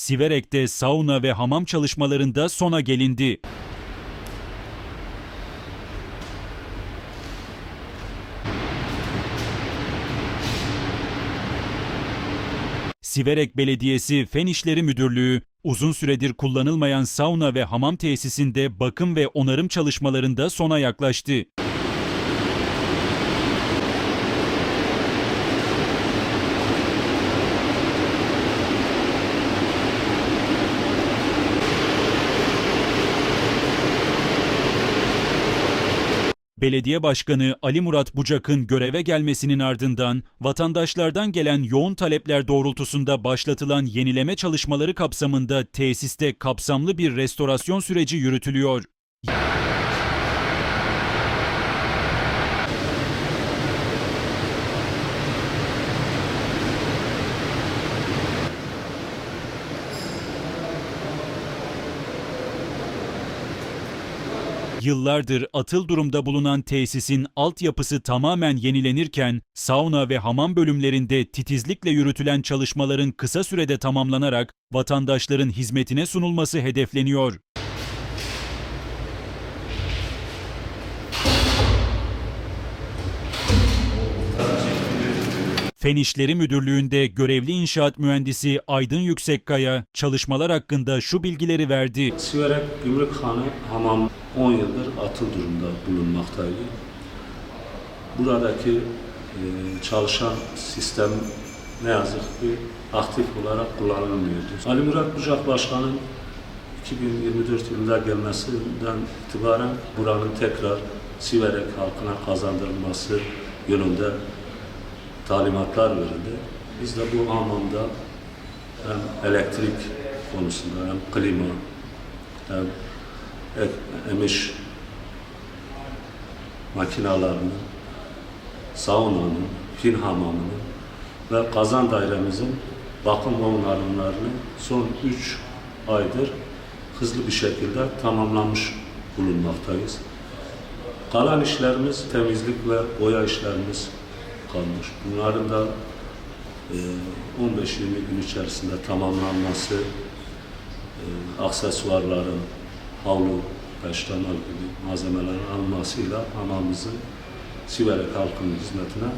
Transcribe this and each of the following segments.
Siverek'te sauna ve hamam çalışmalarında sona gelindi. Siverek Belediyesi Fen İşleri Müdürlüğü uzun süredir kullanılmayan sauna ve hamam tesisinde bakım ve onarım çalışmalarında sona yaklaştı. Belediye Başkanı Ali Murat Bucak'ın göreve gelmesinin ardından vatandaşlardan gelen yoğun talepler doğrultusunda başlatılan yenileme çalışmaları kapsamında tesiste kapsamlı bir restorasyon süreci yürütülüyor. Yıllardır atıl durumda bulunan tesisin altyapısı tamamen yenilenirken sauna ve hamam bölümlerinde titizlikle yürütülen çalışmaların kısa sürede tamamlanarak vatandaşların hizmetine sunulması hedefleniyor. Fen İşleri Müdürlüğü'nde görevli inşaat mühendisi Aydın Yüksekkaya çalışmalar hakkında şu bilgileri verdi. Siverek Gümrükhane Hamam 10 yıldır atıl durumda bulunmaktaydı. Buradaki e, çalışan sistem ne yazık ki aktif olarak kullanılmıyordu. Ali Murat Bucak Başkan'ın 2024 yılında gelmesinden itibaren buranın tekrar Siverek halkına kazandırılması yönünde talimatlar verildi. Biz de bu anlamda hem elektrik konusunda hem klima hem emiş makinalarının, saunanın, pin hamamının ve kazan dairemizin bakım ve onarımlarını son 3 aydır hızlı bir şekilde tamamlamış bulunmaktayız. Kalan işlerimiz temizlik ve boya işlerimiz kalmış. Bunların da e, 15-20 gün içerisinde tamamlanması, e, aksesuarların, havlu, peştemal gibi malzemelerin alınmasıyla hamamımızın Siverek halkının hizmetine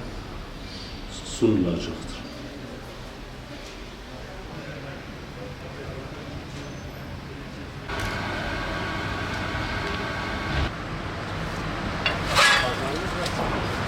sunulacaktır.